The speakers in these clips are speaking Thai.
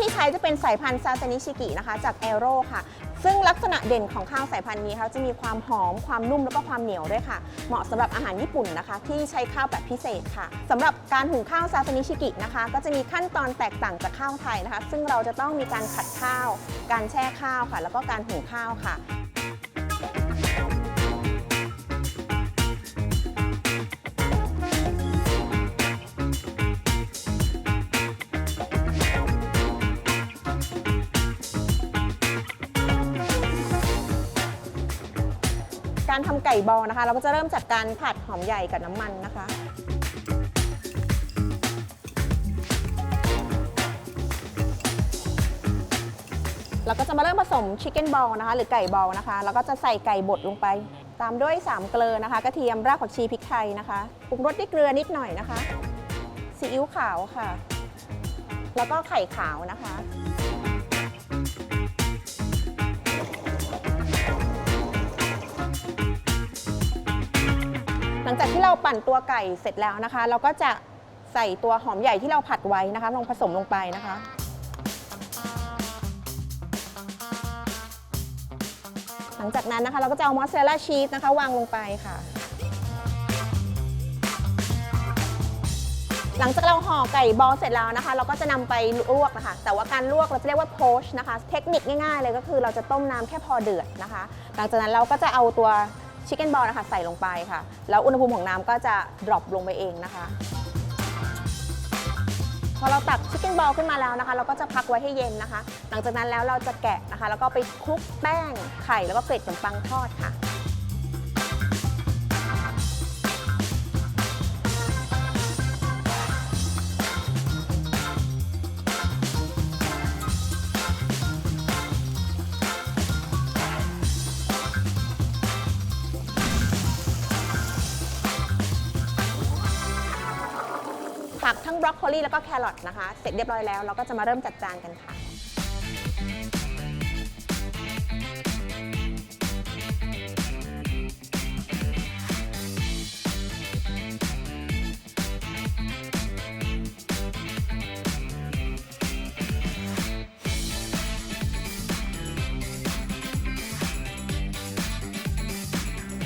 ที่ใช้จะเป็นสายพันธุ์ซาซานิชิกินะคะ จากแอโร่ค่ะ ซึ่งลักษณะเด่นของข้าวสายพันธุ์นี้เขาจะมีความหอม ความนุ่มแล้วก็ความเหนียวด้วยค่ะ เหมาะสำหรับอาหารญี่ปุ่นนะคะ ที่ใช้ข้าวแบบพิเศษค่ะสำหรับการหุงข้าวซาซานิชิกินะคะ ก็จะมีขั้นตอนแตกต่างจากข้าวไทยนะคะ ซึ่งเราจะต้องมีการขัดข้าว การแช่ข้าวค่ะ แล้วก็การหุงข้าวค่ะ การทำไก่บอลนะคะ เราก็จะเริ่มจากการผัดหอมใหญ่กับน้ำมันนะคะ เราก็จะมาเริ่มผสมชิคเก้นบอลนะคะ หรือไก่บอลนะคะ แล้วก็จะใส่ไก่บดลงไป ตามด้วย 3 เกลือนะคะ กระเทียมรากผักชีพริกไทยนะคะปรุงรสด้วยเกลือนิดหน่อยนะคะซีอิ๊วขาวค่ะ แล้วก็ไข่ขาวนะคะ ลังจากที่เราปั่นตัวไก่เสร็จแล้วนะคะ เราก็จะใส่ตัวหอมใหญ่ที่เราผัดไว้นะคะ ลงผสมลงไปนะคะ หลังจากนั้นนะคะ เราก็จะเอามอสซาเรลล่าชีสนะคะ วางลงไปค่ะ หลังจากเราห่อไก่บอลเสร็จแล้วนะคะ เราก็จะนำไปลวกนะคะ แต่ว่าการลวกเราจะเรียกว่าโพชนะคะ เทคนิคง่ายๆเลยก็คือเราจะต้มน้ำแค่พอเดือดนะคะ หลังจากนั้นเราก็จะเอาตัว ชิคเก้นบอลนะคะใส่ลงไปค่ะ แล้วอุณหภูมิของน้ำก็จะดรอปลงไปเองนะคะ พอเราตักชิคเก้นบอลขึ้นมาแล้วนะคะ เราก็จะพักไว้ให้เย็นนะคะ หลังจากนั้นแล้วเราจะแกะนะคะ แล้วก็ไปคลุกแป้งไข่แล้วก็เกล็ดขนมปังทอดค่ะ ผักทั้งบรอกโคลีแล้วก็แครอทนะคะ เสร็จเรียบร้อยแล้วเราก็จะมาเริ่มจัดจานกันค่ะ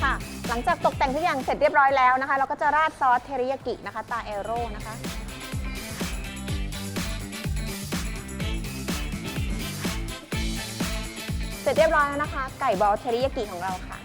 ค่ะ หลังจากตกแต่งทุกอย่างเสร็จเรียบร้อยแล้วนะคะ เราก็จะราดซอสเทริยากินะคะตาเอโร่นะคะ เสร็จเรียบร้อยแล้วนะคะ ไก่บอลเทริยากิของเราค่ะ